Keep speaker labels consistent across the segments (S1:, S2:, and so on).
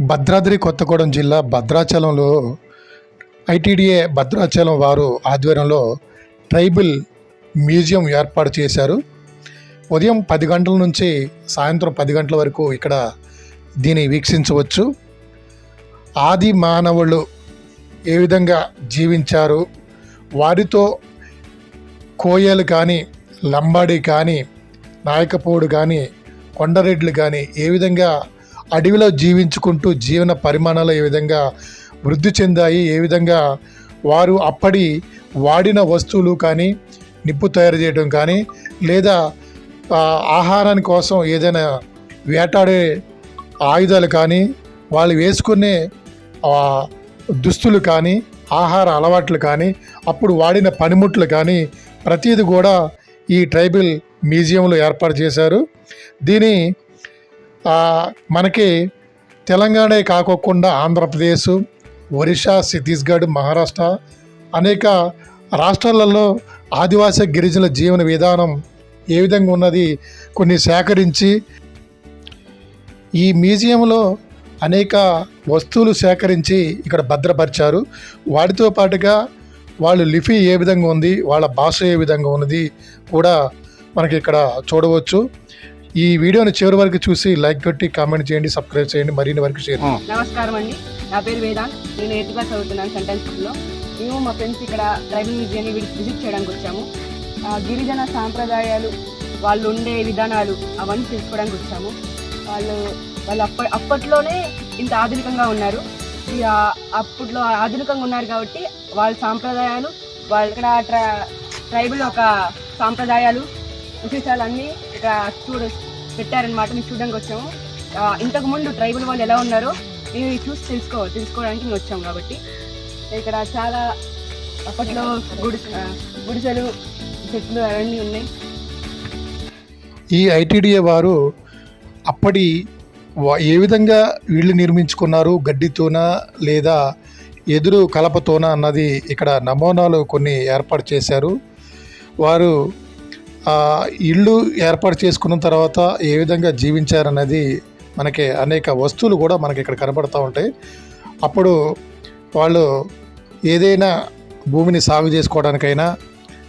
S1: భద్రాద్రి కొత్తగూడెం జిల్లా భద్రాచలంలో ఐటీడీఏ భద్రాచలం వారు ఆధ్వర్యంలో ట్రైబల్ మ్యూజియం ఏర్పాటు చేశారు. ఉదయం పది గంటల నుంచి సాయంత్రం పది గంటల వరకు ఇక్కడ దీన్ని వీక్షించవచ్చు. ఆది మానవులు ఏ విధంగా జీవించారు? వారితో కోయలు కానీ లంబాడి కానీ నాయకపోడు కానీ కొండరెడ్లు కానీ ఏ విధంగా అడవిలో జీవించుకుంటూ జీవన పరిమాణాలు ఏ విధంగా వృద్ధి చెందాయి ఏ విధంగా వారు అప్పటి వాడిన వస్తువులు కానీ నిప్పు తయారు చేయడం కానీ లేదా ఆహారాని కోసం ఏదైనా వేటాడే ఆయుధాలు కానీ వాళ్ళు వేసుకునే దుస్తులు కానీ ఆహార అలవాట్లు కానీ అప్పుడు వాడిన పనిముట్లు కానీ ప్రతిది కూడా ఈ ట్రైబల్ మ్యూజియంలో ఏర్పాటు చేశారు. దీని మనకి తెలంగాణే కాకోకుండా ఆంధ్రప్రదేశ్ ఒరిస్సా ఛత్తీస్గఢ్ మహారాష్ట్ర అనేక రాష్ట్రాలలో ఆదివాసీ గిరిజనుల జీవన విధానం ఏ విధంగా ఉన్నది కొన్ని సేకరించి ఈ మ్యూజియంలో అనేక వస్తువులు సేకరించి ఇక్కడ భద్రపరిచారు. వాటితో పాటుగా వాళ్ళు లిపి ఏ విధంగా ఉంది వాళ్ళ భాష ఏ విధంగా ఉన్నది కూడా మనకి ఇక్కడ చూడవచ్చు. ఈ వీడియోని చివరి వరకు చూసి లైక్ కొట్టి కామెంట్ చేయండి సబ్స్క్రైబ్ చేయండి మరిన్ని వరకు చేయండి.
S2: నమస్కారం అండి. నా పేరు వేదాంత్ నేను ఎయిత్ క్లాస్ చదువుతున్నాను సెంటెన్స్ స్కూల్లో. మేము మా ఫ్రెండ్స్ ఇక్కడ ట్రైబల్ మ్యూజియాన్ని విజిట్ చేయడానికి వచ్చాము. ఆ, గిరిజన సాంప్రదాయాలు వాళ్ళు ఉండే విధానాలు అవన్నీ తెలుసుకోవడానికి వచ్చాము. వాళ్ళు వాళ్ళు అప్ప అప్పట్లోనే ఇంత ఆధునికంగా ఉన్నారు. ఈ ఆ- అప్పట్లో ఆధునికంగా ఉన్నారు కాబట్టి వాళ్ళ సాంప్రదాయాలు వాళ్ళ ఇక్కడ ట్ర ట్రైబల్ ఒక సాంప్రదాయాలు విశేషాలన్నీ ఇక్కడ చూడ పెట్టారనమాట మేము చూడడానికి వచ్చాము. ఇంతకుముందు ఇంతకు ముందు ట్రైబల్ వాళ్ళు ఎలా ఉన్నారో ఇవి చూసి తెలుసుకో తెలుసుకోవడానికి మేము వచ్చాం కాబట్టి. ఇక్కడ చాలా అప్పట్లో గుడి గుడిసెలు చెట్లు అవన్నీ ఉన్నాయి.
S1: ఈ ఐటీడీఏ వారు అప్పటి ఏ విధంగా వీళ్ళు నిర్మించుకున్నారు? గడ్డితోనా లేదా ఎదురు కలపతోనా అన్నది ఇక్కడ నమూనాలు కొన్ని ఏర్పాటు చేశారు. వారు ఆ, ఏర్పాటు చేసుకున్న తర్వాత ఏ విధంగా జీవించారనేది మనకి అనేక వస్తువులు కూడా మనకి ఇక్కడ కనబడుతూ ఉంటాయి. అప్పుడు వాళ్ళు ఏదైనా భూమిని సాగు చేసుకోవడానికైనా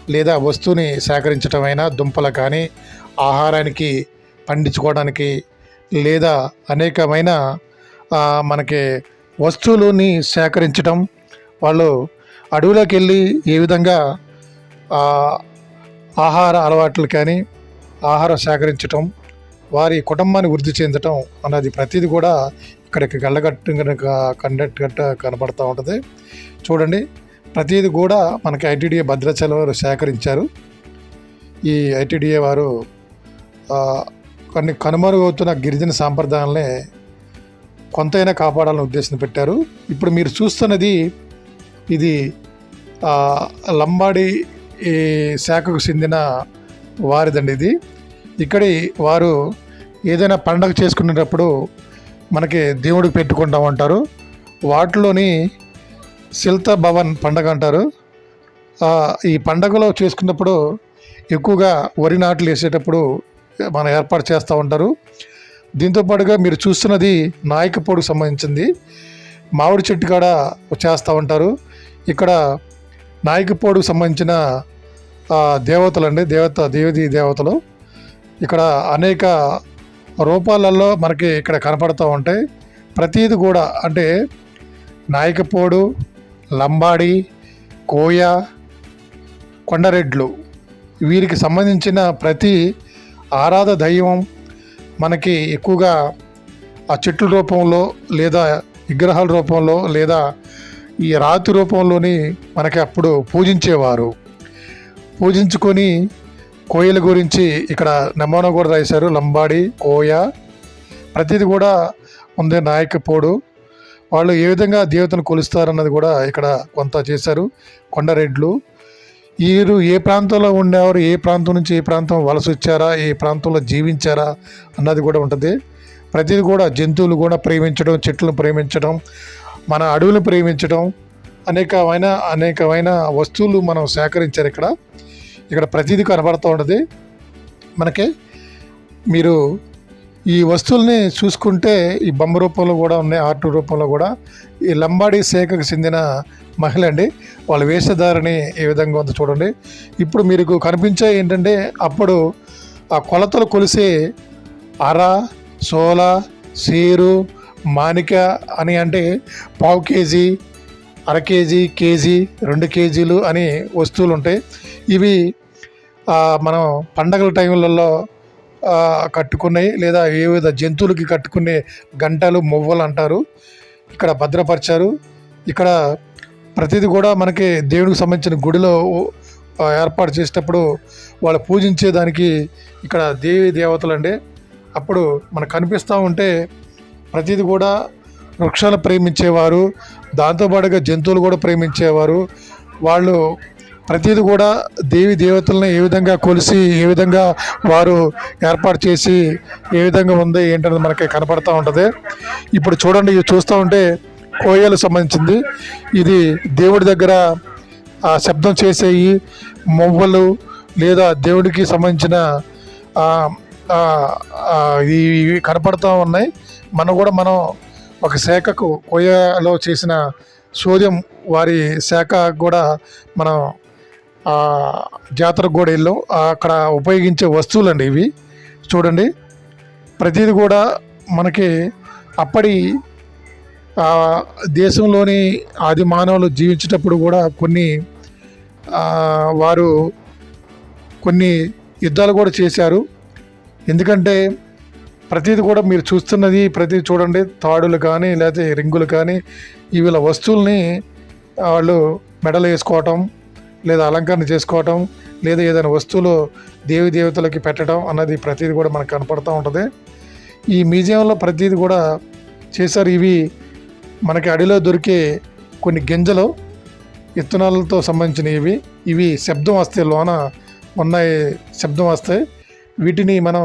S1: లేదా వస్తువుని సేకరించడమైనా దుంపలు కానీ ఆహారానికి పండించుకోవడానికి లేదా అనేకమైన మనకి వస్తువులని సేకరించడం వాళ్ళు అడవిలోకి వెళ్ళి ఏ విధంగా ఆహార అలవాట్లు కానీ ఆహారం సేకరించటం వారి కుటుంబాన్ని వృద్ధి చెందటం అన్నది ప్రతిదీ కూడా ఇక్కడికి గళ్ళగట్టు కండక్ట్ గట్ట కనబడుతూ ఉంటుంది. చూడండి ప్రతిదీ కూడా మనకి ఐటీడీఏ భద్రాచలం వారు సేకరించారు. ఈ ఐటీడీఏ వారు కొన్ని కనుమరుగవుతున్న గిరిజన సాంప్రదాయాలనే కొంతైనా కాపాడాలని ఉద్దేశం పెట్టారు. ఇప్పుడు మీరు చూస్తున్నది ఇది లంబాడి ఈ శాఖకు చెందిన వారిదండి ఇది. ఇక్కడి వారు ఏదైనా పండగ చేసుకునేటప్పుడు మనకి దేవుడికి పెట్టుకుంటాం అంటారు. వాటిలోని శిల్త భవన్ పండగ అంటారు. ఈ పండగలో చేసుకున్నప్పుడు ఎక్కువగా వరి నాట్లు వేసేటప్పుడు మనం ఏర్పాటు చేస్తూ ఉంటారు. దీంతో పాటుగా మీరు చూస్తున్నది నాయకపోడుకు సంబంధించింది. మామిడి చెట్టు కాడ చేస్తూ ఉంటారు. ఇక్కడ నాయకపోడుకు సంబంధించిన దేవతలు దేవతలండి దేవత దేవది దేవతలు. ఇక్కడ అనేక రూపాలలో మనకి ఇక్కడ కనపడుతూ ఉంటాయి. ప్రతీది కూడా అంటే నాయకపోడు లంబాడి కోయ కొండరెడ్లు వీరికి సంబంధించిన ప్రతి ఆరాధ దైవం మనకి ఎక్కువగా ఆ చెట్ల రూపంలో లేదా విగ్రహాల రూపంలో లేదా ఈ రాతి రూపంలోని మనకి అప్పుడు పూజించేవారు. పూజించుకొని కోయల గురించి ఇక్కడ నమూనా కూడా రాశారు. లంబాడి కోయ ప్రతిది కూడా ఉంది నాయకపోడు. వాళ్ళు ఏ విధంగా దేవతను కొలుస్తారన్నది కూడా ఇక్కడ కొంత చేశారు. కొండరెడ్లు వీరు ఏ ప్రాంతంలో ఉండేవారు? ఏ ప్రాంతం నుంచి ఏ ప్రాంతం వలస వచ్చారా? ఏ ప్రాంతంలో జీవించారా? అన్నది కూడా ఉంటుంది. ప్రతిది కూడా జంతువులు కూడా ప్రేమించడం చెట్లను ప్రేమించడం మన అడవులను ప్రేమించడం అనేకమైన అనేకమైన వస్తువులు మనం సేకరించారు ఇక్కడ. ఇక్కడ ప్రతిదీ కనబడుతూ ఉండదు మనకి మీరు ఈ వస్తువుల్ని చూసుకుంటే ఈ బొమ్మ రూపంలో కూడా ఉన్నాయి ఆర్ట్ రూపంలో కూడా. ఈ లంబాడి శాఖకు చెందిన మహిళ అండి. వాళ్ళ వేషధారని ఏ విధంగా ఉందో చూడండి. ఇప్పుడు మీకు కనిపించే ఏంటంటే అప్పుడు ఆ కొలతలు కొలిసే అర సోల సేరు మానిక అని అంటే పావు కేజీ అర కేజీ కేజీ రెండు కేజీలు అని వస్తువులు ఉంటాయి ఇవి మనం పండగల టైంలలో కట్టుకున్నాయి లేదా వివిధ జంతువులకి కట్టుకునే గంటలు మువ్వలు అంటారు. ఇక్కడ భద్రపరిచారు. ఇక్కడ ప్రతిదీ కూడా మనకి దేవుడికి సంబంధించిన గుడిలో ఏర్పాటు చేసేటప్పుడు వాళ్ళు పూజించే దానికి ఇక్కడ దేవి దేవతలు అండి అప్పుడు మనకు కనిపిస్తూ ఉంటే ప్రతిది కూడా వృక్షాలు ప్రేమించేవారు దాంతోపాటుగా జంతువులు కూడా ప్రేమించేవారు. వాళ్ళు ప్రతిది కూడా దేవి దేవతలను ఏ విధంగా కొలిసి ఏ విధంగా వారు ఏర్పాటు చేసి ఏ విధంగా ఉంది ఏంటనేది మనకి కనపడతా ఉంటుంది. ఇప్పుడు చూడండి ఇవి చూస్తూ ఉంటే కోయలు సంబంధించింది. ఇది దేవుడి దగ్గర ఆ శబ్దం చేసేవి మొవ్వలు లేదా దేవుడికి సంబంధించిన ఇవి కనపడుతూ ఉన్నాయి. మనం కూడా మనం ఒక శాఖకు కోయలో చేసిన సూర్యం వారి శాఖ కూడా మనం జాతరకు కూడా వెళ్ళాం అక్కడ ఉపయోగించే వస్తువులు అండి ఇవి. చూడండి. ప్రతిదీ కూడా మనకి అప్పటి దేశంలోని ఆది మానవులు జీవించేటప్పుడు కూడా కొన్ని వారు కొన్ని యుద్ధాలు కూడా చేశారు. ఎందుకంటే ప్రతిది కూడా మీరు చూస్తున్నది ప్రతిది చూడండి. తాడులు కానీ లేకపోతే రింగులు కానీ ఇవిల వస్తువుల్ని వాళ్ళు మెడలు వేసుకోవటం లేదా అలంకరణ చేసుకోవటం లేదా ఏదైనా వస్తువులు దేవి దేవతలకి పెట్టడం అన్నది ప్రతిది కూడా మనకు కనపడుతూ ఉంటుంది. ఈ మ్యూజియంలో ప్రతిది కూడా చేశారు. ఇవి మనకి అడిలో దొరికే కొన్ని గింజలు విత్తనాలతో సంబంధించినవి ఇవి శబ్దం వస్తే లోన ఉన్నాయి శబ్దం వస్తాయి. వీటిని మనం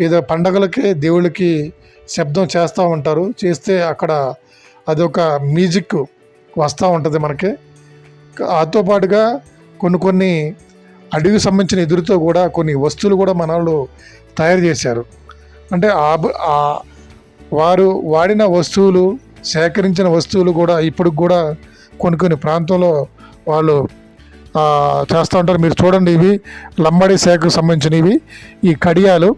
S1: ఏదో పండగలకి దేవుళ్ళకి శబ్దం చేస్తూ ఉంటారు. చేస్తే అక్కడ అదొక మ్యూజిక్ వస్తూ ఉంటుంది మనకి. దాంతో పాటుగా కొన్ని కొన్ని అడవికి సంబంధించిన ఎదురుతో కూడా కొన్ని వస్తువులు కూడా మన వాళ్ళు తయారు చేశారు. అంటే ఆ వారు వాడిన వస్తువులు సేకరించిన వస్తువులు కూడా ఇప్పుడు కూడా కొన్ని కొన్ని ప్రాంతంలో వాళ్ళు చేస్తూ ఉంటారు. మీరు చూడండి ఇవి లంబాడి శాఖకు సంబంధించినవి. ఈ కడియాలు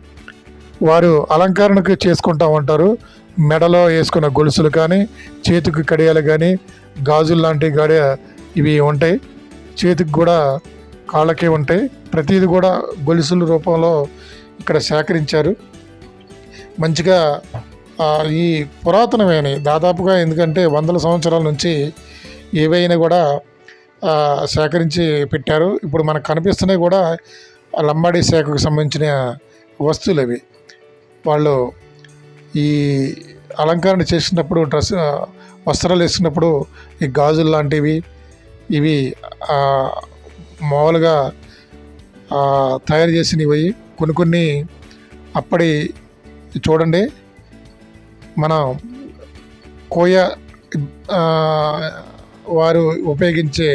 S1: వారు అలంకరణకు చేసుకుంటూ ఉంటారు. మెడలో వేసుకున్న గొలుసులు కానీ చేతికి కడియాలు కానీ గాజులు లాంటి గడియ ఇవి ఉంటాయి. చేతికి కూడా కాళ్ళకి ఉంటాయి. ప్రతిది కూడా గొలుసుల రూపంలో ఇక్కడ సేకరించారు. మంచిగా ఈ పురాతనమైన దాదాపుగా ఎందుకంటే వందల సంవత్సరాల నుంచి ఏవైనా కూడా సేకరించి పెట్టారు. ఇప్పుడు మనకు కనిపిస్తున్నాయి కూడా లంబాడీ శాఖకు సంబంధించిన వస్తువులు అవి. వాళ్ళు ఈ అలంకరణ చేసినప్పుడు డ్రెస్ వస్త్రాలు వేసినప్పుడు ఈ గాజులు లాంటివి ఇవి మామూలుగా తయారు చేసినవి కొన్ని కొన్ని అప్పటి చూడండి మనం కోయ వారు ఉపయోగించే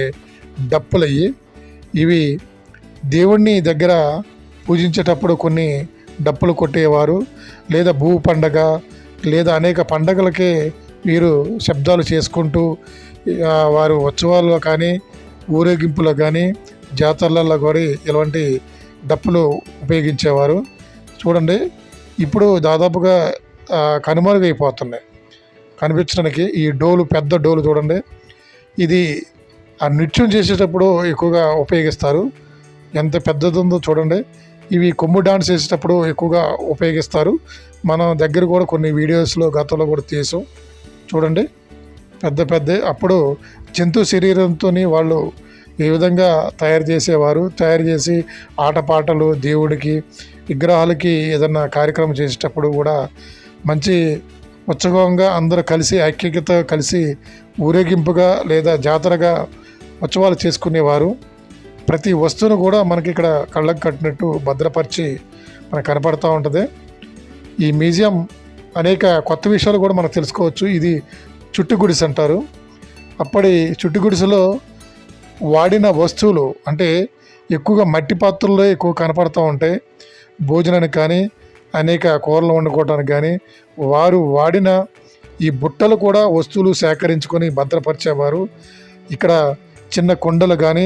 S1: డప్పులయ్యి ఇవి దేవుణ్ణి దగ్గర పూజించేటప్పుడు కొన్ని డప్పులు కొట్టేవారు లేదా భూ పండగ లేదా అనేక పండగలకే వీరు శబ్దాలు చేసుకుంటూ వారు ఉత్సవాల్లో కానీ ఊరేగింపులో కానీ జాతరలలో కూడా ఇలాంటి డప్పులు ఉపయోగించేవారు. చూడండి ఇప్పుడు దాదాపుగా కనుమరుగైపోతున్నాయి. కనిపించడానికి ఈ డోలు పెద్ద డోలు చూడండి. ఇది ఆ నృత్యం చేసేటప్పుడు ఎక్కువగా ఉపయోగిస్తారు. ఎంత పెద్దది ఉందో చూడండి. ఇవి కొమ్ము డాన్స్ చేసేటప్పుడు ఎక్కువగా ఉపయోగిస్తారు. మనం దగ్గర కూడా కొన్ని వీడియోస్లో గతంలో కూడా తీసాం. చూడండి. పెద్ద పెద్ద అప్పుడు జంతు శరీరంతో వాళ్ళు ఏ విధంగా తయారు చేసేవారు? తయారు చేసి ఆటపాటలు దేవుడికి విగ్రహాలకి ఏదన్నా కార్యక్రమం చేసేటప్పుడు కూడా మంచి ఉత్సవంగా అందరూ కలిసి ఐక్యత కలిసి ఊరేగింపుగా లేదా జాతరగా ఉత్సవాలు చేసుకునేవారు. ప్రతి వస్తువును కూడా మనకి ఇక్కడ కళ్ళకు కట్టినట్టు భద్రపరిచి మనకు కనపడుతూ ఉంటుంది. ఈ మ్యూజియం అనేక కొత్త విషయాలు కూడా మనం తెలుసుకోవచ్చు. ఇది చుట్టు గుడిసె అంటారు. అప్పటి చుట్టు గుడిసెలో వాడిన వస్తువులు అంటే ఎక్కువగా మట్టి పాత్రల్లో ఎక్కువ కనపడుతూ ఉంటాయి. భోజనానికి కానీ అనేక కూరలు వండుకోవడానికి కానీ వారు వాడిన ఈ బుట్టలు కూడా వస్తువులు సేకరించుకొని భద్రపరిచేవారు. ఇక్కడ చిన్న కుండలు కానీ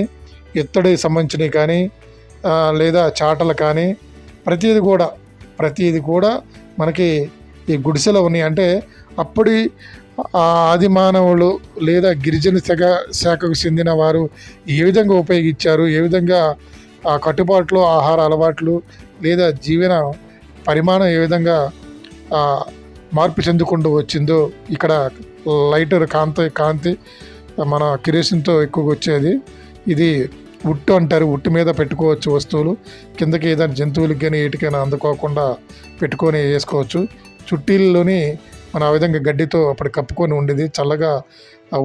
S1: ఇత్తడి సంబంధించినవి కానీ లేదా చాటలు కానీ ప్రతిది కూడా ప్రతిది కూడా మనకి ఈ గుడిసెలో ఉన్నాయి. అంటే అప్పటి ఆ ఆది మానవులు లేదా గిరిజన శాఖ శాఖకు చెందిన వారు ఏ విధంగా ఉపయోగించారు ఏ విధంగా ఆ కట్టుబాట్లు ఆహార అలవాట్లు లేదా జీవన పరిమాణం ఏ విధంగా మార్పు చెందుకుంటూ వచ్చిందో ఇక్కడ లైటర్ కాంతి కాంతి మన కిరేషన్తో ఎక్కువగా వచ్చేది. ఇది ఉట్టు అంటారు. ఉట్టు మీద పెట్టుకోవచ్చు వస్తువులు. కిందకి ఏదైనా జంతువులకి కానీ ఏటికైనా అందుకోకుండా పెట్టుకొని వేసుకోవచ్చు. చుట్టీల్లోని మన ఆ విధంగా గడ్డితో అప్పుడు కప్పుకొని ఉండేది చల్లగా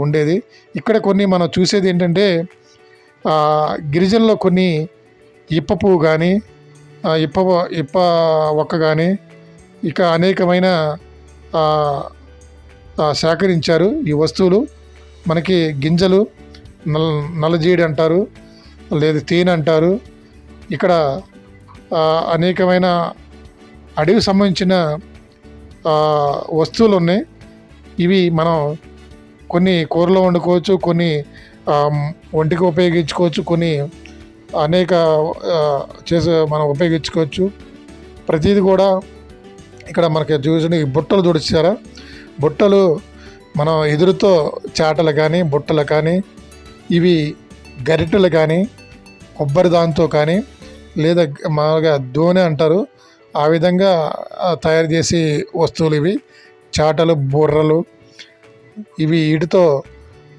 S1: ఉండేది. ఇక్కడ కొన్ని మనం చూసేది ఏంటంటే గిరిజనలో కొన్ని ఇప్ప పువ్వు కానీ ఇప్ప ఇప్ప ఒక్క కానీ ఇక అనేకమైన సేకరించారు ఈ వస్తువులు. మనకి గింజలు నల్ నల్లజీడి అంటారు. లేదు తేనె అంటారు. ఇక్కడ అనేకమైన అడవికి సంబంధించిన వస్తువులు ఉన్నాయి ఇవి మనం కొన్ని కూరలో వండుకోవచ్చు కొన్ని ఒంటికి ఉపయోగించుకోవచ్చు కొన్ని అనేక చేసే మనం ఉపయోగించుకోవచ్చు. ప్రతిదీ కూడా ఇక్కడ మనకి చూసిన బుట్టలు తుడిచారా బుట్టలు మనం ఎదురుతో చాటలు కానీ బుట్టలు కానీ ఇవి గరిటెలు కానీ కొబ్బరి దాంతో కానీ లేదా మామూలుగా దోనె అంటారు ఆ విధంగా తయారు చేసే వస్తువులు ఇవి. చాటలు బుర్రలు ఇవి వీటితో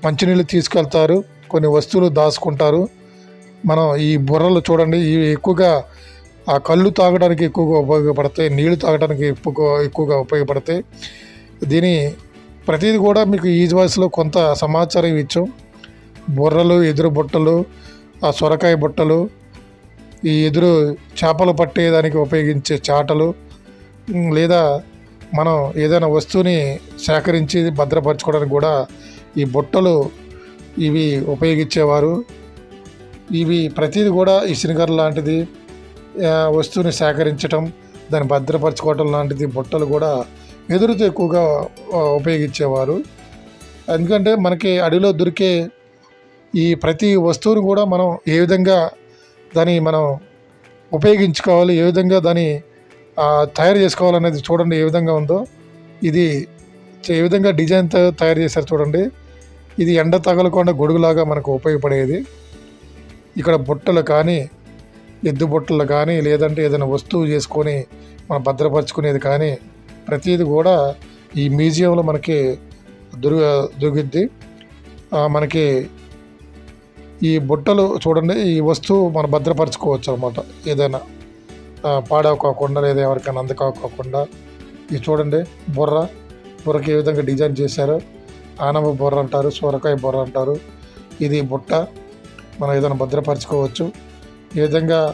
S1: మంచినీళ్ళు తీసుకెళ్తారు కొన్ని వస్తువులు దాచుకుంటారు. మనం ఈ బుర్రలు చూడండి ఇవి ఎక్కువగా ఆ కళ్ళు తాగడానికి ఎక్కువగా ఉపయోగపడతాయి నీళ్ళు తాగడానికి ఎక్కువగా ఎక్కువగా ఉపయోగపడతాయి. దీని ప్రతిదీ కూడా మీకు ఈజ్ వాయిస్లో కొంత సమాచారం ఇచ్చాం. బుర్రలు ఎదురు బుట్టలు ఆ సొరకాయ బుట్టలు ఈ ఎదురు చేపలు పట్టేదానికి ఉపయోగించే చాటలు లేదా మనం ఏదైనా వస్తువుని సేకరించి భద్రపరచుకోవడానికి కూడా ఈ బుట్టలు ఇవి ఉపయోగించేవారు. ఇవి ప్రతిదీ కూడా ఈ సినిగర్ లాంటిది వస్తువుని సేకరించటం దాన్ని భద్రపరచుకోవటం లాంటిది బుట్టలు కూడా ఎదురుతో ఎక్కువగా ఉపయోగించేవారు. ఎందుకంటే మనకి అడవిలో దొరికే ఈ ప్రతి వస్తువును కూడా మనం ఏ విధంగా దాన్ని మనం ఉపయోగించుకోవాలి ఏ విధంగా దాన్ని తయారు చేసుకోవాలనేది చూడండి ఏ విధంగా ఉందో. ఇది ఏ విధంగా డిజైన్తో తయారు చేశారు చూడండి. ఇది ఎండ తగలకుండా గొడుగులాగా మనకు ఉపయోగపడేది. ఇక్కడ బుట్టలు కానీ ఎద్దు బుట్టలు కానీ లేదంటే ఏదైనా వస్తువు చేసుకొని మనం భద్రపరచుకునేది కానీ ప్రతిది కూడా ఈ మ్యూజియంలో మనకి దొరి దొరుకుద్ది. మనకి ఈ బుట్టలు చూడండి ఈ వస్తువు మనం భద్రపరచుకోవచ్చు అనమాట ఏదైనా పాడవకోకుండా లేదా ఎవరికైనా అందుకోకుండా ఇది చూడండి బుర్ర. బుర్రకి ఏ విధంగా డిజైన్ చేశారో? ఆనమ బుర్ర అంటారు సొరకాయ బుర్ర అంటారు. ఇది బుట్ట. మనం ఏదైనా భద్రపరచుకోవచ్చు. ఏ విధంగా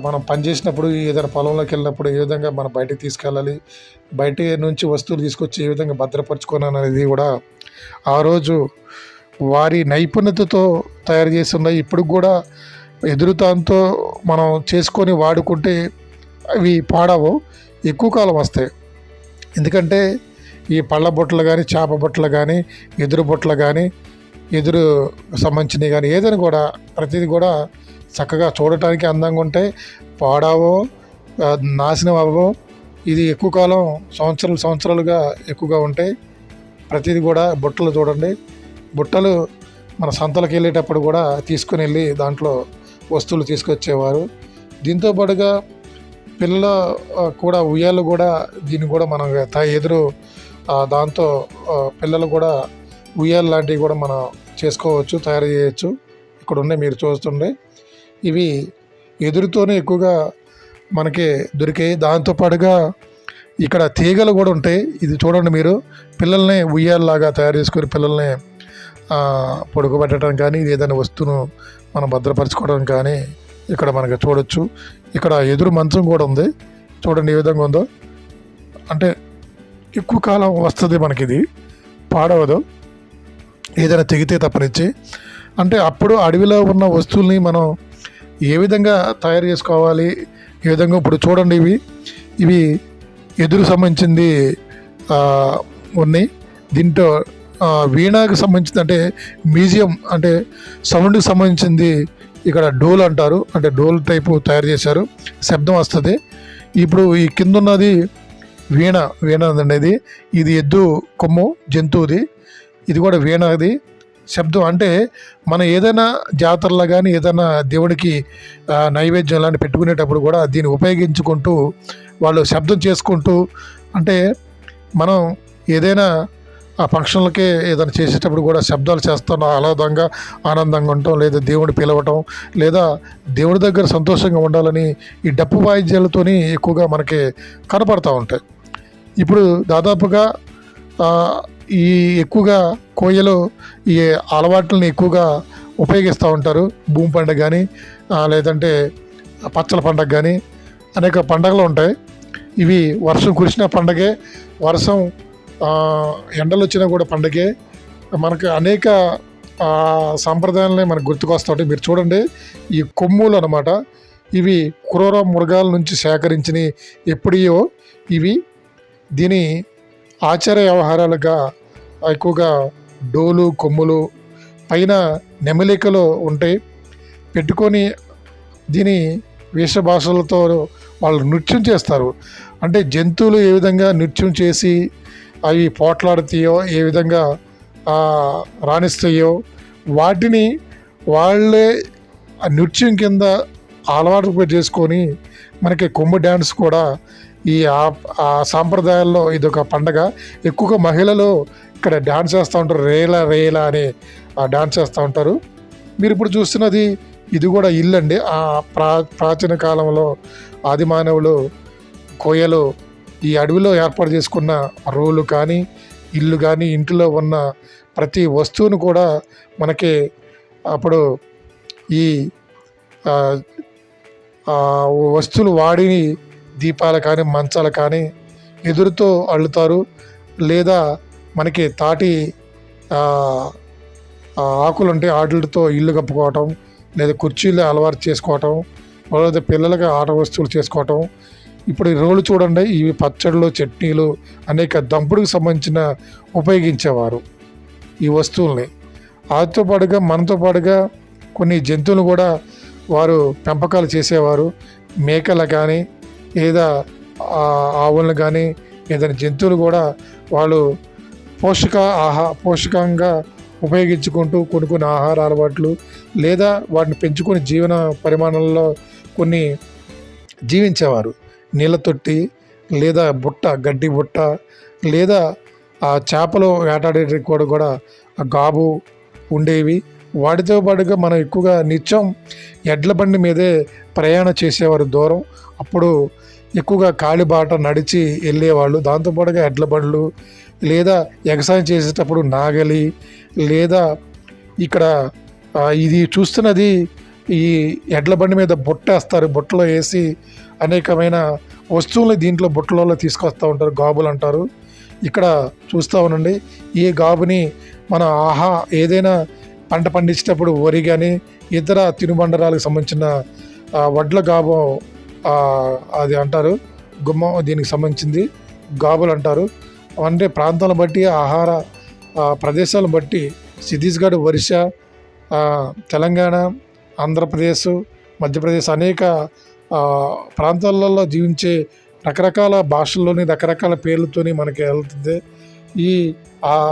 S1: మనం పనిచేసినప్పుడు ఏదైనా పొలంలోకి వెళ్ళినప్పుడు ఏ విధంగా మనం బయటకు తీసుకెళ్ళాలి? బయట నుంచి వస్తువులు తీసుకొచ్చి ఏ విధంగా భద్రపరచుకోవాలి అనేది కూడా ఆ రోజు వారి నైపుణ్యతతో తయారు చేసి ఉన్నాయి ఇప్పుడు కూడా ఎదురుతాంతో మనం చేసుకొని వాడుకుంటే అవి పాడవు ఎక్కువ కాలం వస్తాయి. ఎందుకంటే ఈ పళ్ళ బొట్టలు కానీ చేప బొట్టలు కానీ ఎదురు బొట్టలు కానీ ఎదురు సంబంధించినవి కానీ ఏదైనా కూడా ప్రతిదీ కూడా చక్కగా చూడటానికి అందంగా ఉంటాయి. పాడావో నాశనం అవ్వవో ఇది ఎక్కువ కాలం సంవత్సరాలు సంవత్సరాలుగా ఎక్కువగా ఉంటాయి. ప్రతిదీ కూడా బుట్టలు చూడండి. బుట్టలు మన సంతలకు వెళ్ళేటప్పుడు కూడా తీసుకుని వెళ్ళి దాంట్లో వస్తువులు తీసుకొచ్చేవారు. దీంతోపాటుగా పిల్లల కూడా ఉయ్యాలు కూడా దీన్ని కూడా మనం ఎదురు దాంతో పిల్లలు కూడా ఉయ్యాలు లాంటివి కూడా మనం చేసుకోవచ్చు తయారు చేయొచ్చు. ఇక్కడ ఉండే మీరు చూస్తుండే. ఇవి ఎదురుతోనే ఎక్కువగా మనకి దొరికాయి దాంతోపాటుగా ఇక్కడ తీగలు కూడా ఉంటాయి. ఇది చూడండి మీరు. పిల్లల్ని ఉయ్యాలలాగా తయారు చేసుకొని పిల్లల్ని ఆ, కానీ ఏదైనా వస్తువును మనం భద్రపరచుకోవడం కానీ ఇక్కడ మనకి చూడొచ్చు. ఇక్కడ ఎదురు మంచం కూడా ఉంది. చూడండి ఏ విధంగా ఉందో. అంటే ఎక్కువ కాలం వస్తుంది మనకి ఇది పాడవదు. ఏదైనా తెగితే తప్పనిచ్చి. అంటే అప్పుడు అడవిలో ఉన్న వస్తువుల్ని మనం ఏ విధంగా తయారు చేసుకోవాలి? ఏ విధంగా ఇప్పుడు చూడండి ఇవి. ఇవి ఎదురు సంబంధించింది ఉన్నాయి. దీంట్లో వీణాకు సంబంధించింది అంటే మ్యూజియం అంటే సౌండ్కి సంబంధించింది ఇక్కడ డోల్ అంటారు. అంటే డోల్ టైపు తయారు చేశారు. శబ్దం వస్తుంది. ఇప్పుడు ఈ కింద ఉన్నది వీణ వీణ అనేది ఇది. ఎద్దు కొమ్ము జంతువుది. ఇది కూడా వీణది శబ్దం. అంటే మనం ఏదైనా జాతరలో కానీ ఏదైనా దేవుడికి నైవేద్యం లాంటి పెట్టుకునేటప్పుడు కూడా దీన్ని ఉపయోగించుకుంటూ వాళ్ళు శబ్దం చేసుకుంటూ అంటే మనం ఏదైనా ఆ ఫంక్షన్లకే ఏదైనా చేసేటప్పుడు కూడా శబ్దాలు చేస్తాం ఆహ్లాదంగా ఆనందంగా ఉండటం లేదా దేవుడు పిలవటం లేదా దేవుడి దగ్గర సంతోషంగా ఉండాలని ఈ డప్పు వాయిద్యాలతోని ఎక్కువగా మనకి కనపడతా ఉంటాయి. ఇప్పుడు దాదాపుగా ఈ ఎక్కువగా కోయలు ఈ అలవాట్లని ఎక్కువగా ఉపయోగిస్తూ ఉంటారు. భూమి పండుగ కానీ లేదంటే పచ్చల పండగ కానీ అనేక పండగలు ఉంటాయి. ఇవి వర్షం కురిసిన పండగే వర్షం ఎండలు వచ్చినా కూడా పండగే. మనకు అనేక సాంప్రదాయాలనే సాంప్రదాయాలని మనకు గుర్తుకొస్తాయి మీరు చూడండి ఈ కొమ్ములు అనమాట ఇవి క్రూర మృగాల నుంచి సేకరించిన ఎప్పుడో ఇవి దీని ఆచార వ్యవహారాలుగా ఎక్కువగా డోలు కొమ్ములు పైన నెమలికలు ఉంటాయి. పెట్టుకొని దీని వేషభాషలతో వాళ్ళు నృత్యం చేస్తారు. అంటే జంతువులు ఏ విధంగా నృత్యం చేసి అవి పోట్లాడుతాయో ఏ విధంగా రాణిస్తాయో వాటిని వాళ్ళే నృత్యం కింద అలవాటు చేసుకొని మనకి కొమ్ము డ్యాన్స్ కూడా ఈ ఆ- ఆ సాంప్రదాయాల్లో ఇదొక పండగ. ఎక్కువగా మహిళలు ఇక్కడ డ్యాన్స్ చేస్తూ ఉంటారు. రేల రేల అని ఆ డ్యాన్స్ చేస్తూ ఉంటారు. మీరు ఇప్పుడు చూస్తున్నది ఇది కూడా ఇల్లు అండి ఆ ప్రా ప్రాచీన కాలంలో ఆది మానవులు కోయలు ఈ అడవిలో ఏర్పాటు చేసుకున్న రోలు కానీ ఇల్లు కానీ ఇంటిలో ఉన్న ప్రతి వస్తువును కూడా మనకి అప్పుడు ఈ వస్తువులు వాడి దీపాలు కానీ మంచాలు కానీ ఎదురుతో అల్లుతారు. లేదా మనకి తాటి ఆకులు ఉంటే ఆటలతో ఇల్లు కప్పుకోవటం లేదా కుర్చీలు అలవాటు చేసుకోవటం లేదా పిల్లలకి ఆట వస్తువులు చేసుకోవటం ఇప్పుడు ఈ రోలు చూడండి ఇవి పచ్చళ్ళు చట్నీలు అనేక దంపుడికి సంబంధించిన ఉపయోగించేవారు ఈ వస్తువుల్ని. వాటితో పాటుగా మనతో పాటుగా కొన్ని జంతువులు కూడా వారు పెంపకాలు చేసేవారు. మేకలు కానీ లేదా ఆవులను కానీ ఏదైనా జంతువులు కూడా వాళ్ళు పోషక ఆహా పోషకంగా ఉపయోగించుకుంటూ కొన్ని కొన్ని ఆహార అలవాట్లు లేదా వాటిని పెంచుకుని జీవన పరిమాణంలో కొన్ని జీవించేవారు. నీళ్ళ తొట్టి లేదా బుట్ట గడ్డి బుట్ట లేదా ఆ చేపలు వేటాడేటి కూడా కూడా గాబు ఉండేవి. వాటితో పాటుగా మనం ఎక్కువగా నిత్యం ఎడ్ల బండి మీదే ప్రయాణం చేసేవారు దూరం. అప్పుడు ఎక్కువగా కాలిబాట నడిచి వెళ్ళేవాళ్ళు. దాంతోపాటుగా ఎడ్ల బండ్లు లేదా ఎగసాయం చేసేటప్పుడు నాగలి లేదా ఇక్కడ ఇది చూస్తున్నది ఈ ఎడ్ల బండి మీద బుట్ట వేస్తారు బుట్టలో వేసి అనేకమైన వస్తువులు దీంట్లో బుట్టలలో తీసుకొస్తూ ఉంటారు. గాబులు అంటారు. ఇక్కడ చూస్తూ ఉండండి. ఈ గాబుని మన ఆహా ఏదైనా పంట పండించేటప్పుడు వరి కానీ ఇతర తినుబండరాలకు సంబంధించిన వడ్ల గాబు అది అంటారు. గుమ్మం దీనికి సంబంధించింది. గాబులు అంటారు. అంటే ప్రాంతాలను బట్టి ఆహార ప్రదేశాలను బట్టి ఛత్తీస్గఢ్ ఒరిస్సా తెలంగాణ ఆంధ్రప్రదేశ్ మధ్యప్రదేశ్ అనేక ప్రాంతాలలో జీవించే రకరకాల భాషల్లోని రకరకాల పేర్లతోని మనకి వెళ్తుంది. ఈ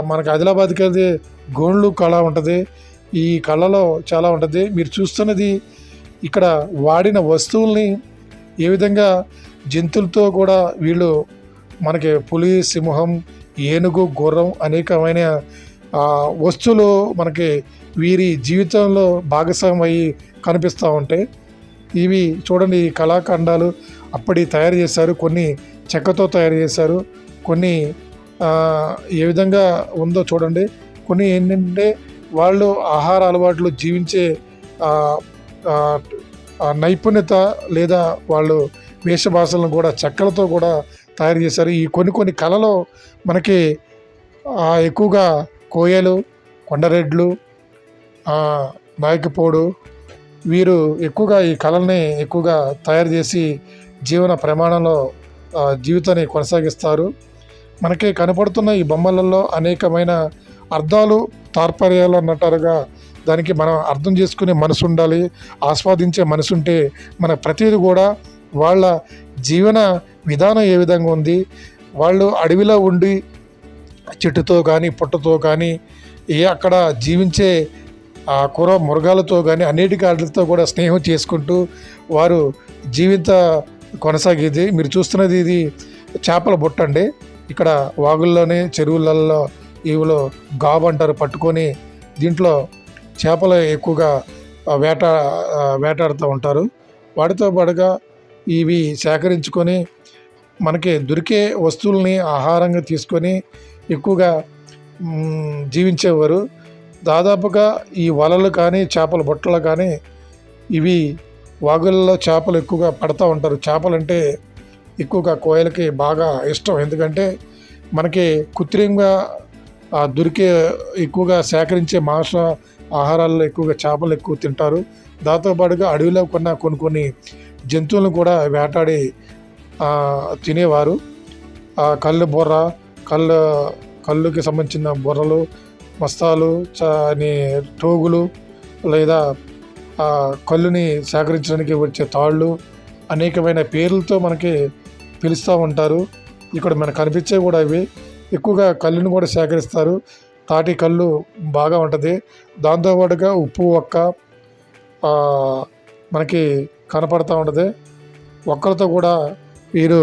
S1: మనకి ఆదిలాబాద్కి అయితే గోండ్లు కళ ఉంటుంది. ఈ కళలో చాలా ఉంటుంది. మీరు చూస్తున్నది ఇక్కడ వాడిన వస్తువుల్ని ఏ విధంగా జంతువులతో కూడా వీళ్ళు మనకి పులి సింహం ఏనుగు గుర్రం అనేకమైన వస్తువులు మనకి వీరి జీవితంలో భాగస్వామ్యం అయ్యి కనిపిస్తూ ఉంటాయి ఇవి చూడండి ఈ కళాఖండాలు. అప్పటి తయారు చేశారు కొన్ని చెక్కతో తయారు చేశారు కొన్ని ఏ విధంగా ఉందో చూడండి. కొన్ని ఏంటంటే వాళ్ళు ఆహార అలవాట్లు జీవించే నైపుణ్యత లేదా వాళ్ళు వేషభాషలను కూడా చెక్కలతో కూడా తయారు చేశారు. ఈ కొన్ని కొన్ని కళలో మనకి ఎక్కువగా కోయలు కొండరెడ్లు నాయకపోడు వీరు ఎక్కువగా ఈ కళల్ని ఎక్కువగా తయారు చేసి జీవన ప్రమాణంలో జీవితాన్ని కొనసాగిస్తారు. మనకి కనపడుతున్న ఈ బొమ్మలలో అనేకమైన అర్థాలు తాత్పర్యాలు అన్నట్టుగా దానికి మనం అర్థం చేసుకునే మనసు ఉండాలి ఆస్వాదించే మనసు ఉంటే మన ప్రతిదీ కూడా వాళ్ళ జీవన విధానం ఏ విధంగా ఉంది వాళ్ళు అడవిలో ఉండి చెట్టుతో కానీ పుట్టతో కానీ ఏ అక్కడ జీవించే ఆ కూర మృగాలతో కానీ అన్నిటికీ వాటితో కూడా స్నేహం చేసుకుంటూ వారు జీవిత కొనసాగేది. మీరు చూస్తున్నది ఇది చేపల బుట్ట అండి. ఇక్కడ వాగుల్లోనే చెరువులలో ఇవిలో గాబు అంటారు. పట్టుకొని దీంట్లో చేపలు ఎక్కువగా వేట వేటాడుతూ ఉంటారు. వాటితో పాటుగా ఇవి సేకరించుకొని మనకి దొరికే వస్తువుల్ని ఆహారంగా తీసుకొని ఎక్కువగా జీవించేవారు. దాదాపుగా ఈ వలలు కానీ చేపల బుట్టలు కానీ ఇవి వాగుల్లో చేపలు ఎక్కువగా పడతా ఉంటారు. చేపలు అంటే ఎక్కువగా కోయలకి బాగా ఇష్టం. ఎందుకంటే మనకి కృత్రిమంగా దొరికే ఎక్కువగా సేకరించే మాంస ఆహారాల్లో ఎక్కువగా చేపలు ఎక్కువ తింటారు. దాంతోపాటుగా అడవిలో కొన్న కొన్ని కొన్ని జంతువులను కూడా వేటాడి తినేవారు. ఆ, కళ్ళు బుర్ర కళ్ళు కళ్ళుకి సంబంధించిన బుర్రలు మస్తాలు చ అని టోగులు లేదా కళ్ళుని సేకరించడానికి వచ్చే తాళ్ళు అనేకమైన పేర్లతో మనకి పిలుస్తూ ఉంటారు. ఇక్కడ మనకు కనిపించే కూడా ఇవి. ఎక్కువగా కళ్ళుని కూడా సేకరిస్తారు. తాటి కళ్ళు బాగా ఉంటుంది. దాంతోపాటుగా ఉప్పు ఒక్క మనకి కనపడుతూ ఉంటుంది. ఒక్కలతో కూడా వీరు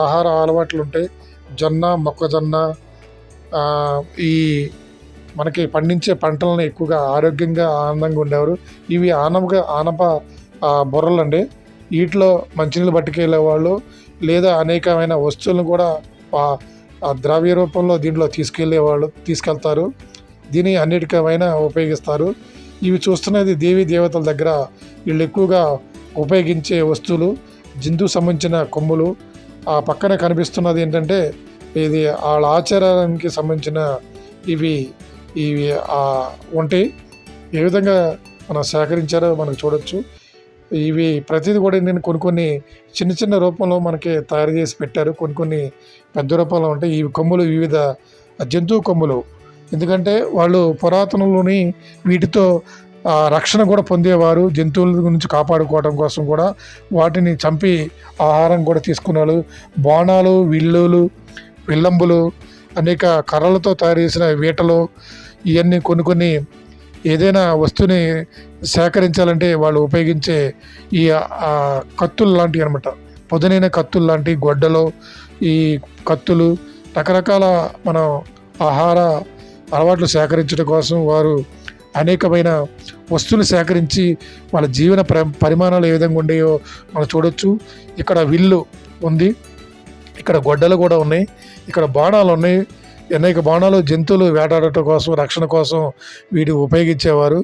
S1: ఆహార అలవాట్లు ఉంటాయి జొన్న మొక్కజొన్న ఈ మనకి పండించే పంటలను ఎక్కువగా ఆరోగ్యంగా ఆనందంగా ఉండేవారు. ఇవి ఆనపగా ఆనప బుర్రలు అండి వీటిలో మంచినీళ్ళు పట్టుకెళ్ళేవాళ్ళు లేదా అనేకమైన వస్తువులను కూడా ద్రవ్య రూపంలో దీంట్లో తీసుకెళ్ళేవాళ్ళు తీసుకెళ్తారు. దీని అన్నిటికమైన ఉపయోగిస్తారు. ఇవి చూస్తున్నది దేవీ దేవతల దగ్గర వీళ్ళు ఎక్కువగా ఉపయోగించే వస్తువులు. జంతువు సంబంధించిన కొమ్ములు. ఆ పక్కన కనిపిస్తున్నది ఏంటంటే ఇది వాళ్ళ ఆచారానికి సంబంధించిన ఇవి ఇవి ఉంటాయి. ఏ విధంగా మనం సేకరించారో మనకు చూడొచ్చు. ఇవి ప్రతిదీ కూడా నేను కొన్ని కొన్ని చిన్న చిన్న రూపంలో మనకి తయారు చేసి పెట్టారు. కొన్ని కొన్ని పెద్ద రూపంలో ఉంటాయి. ఈ కొమ్ములు వివిధ జంతువు కొమ్ములు. ఎందుకంటే వాళ్ళు పురాతనంలోని వీటితో రక్షణ కూడా పొందేవారు. జంతువుల గురించి కాపాడుకోవడం కోసం కూడా వాటిని చంపి ఆహారం కూడా తీసుకున్నారు. బాణాలు విల్లులు విల్లంబులు అనేక కర్రలతో తయారు చేసిన వీటలు ఇవన్నీ కొన్ని కొన్ని ఏదైనా వస్తువుని సేకరించాలంటే వాళ్ళు ఉపయోగించే ఈ కత్తులు లాంటివి అనమాట పొదనైన కత్తులు లాంటి గొడ్డలు ఈ కత్తులు రకరకాల మనం ఆహార అలవాట్లు సేకరించడం కోసం వారు అనేకమైన వస్తువులు సేకరించి వాళ్ళ జీవన ప్ర పరిమాణాలు ఏ విధంగా ఉండేయో మనం చూడొచ్చు. ఇక్కడ విల్లు ఉంది. ఇక్కడ గొడ్డలు కూడా ఉన్నాయి. ఇక్కడ బాణాలు ఉన్నాయి. అనేక బాణాలు జంతువులు వేటాడటం కోసం రక్షణ కోసం వీటి ఉపయోగించేవారు.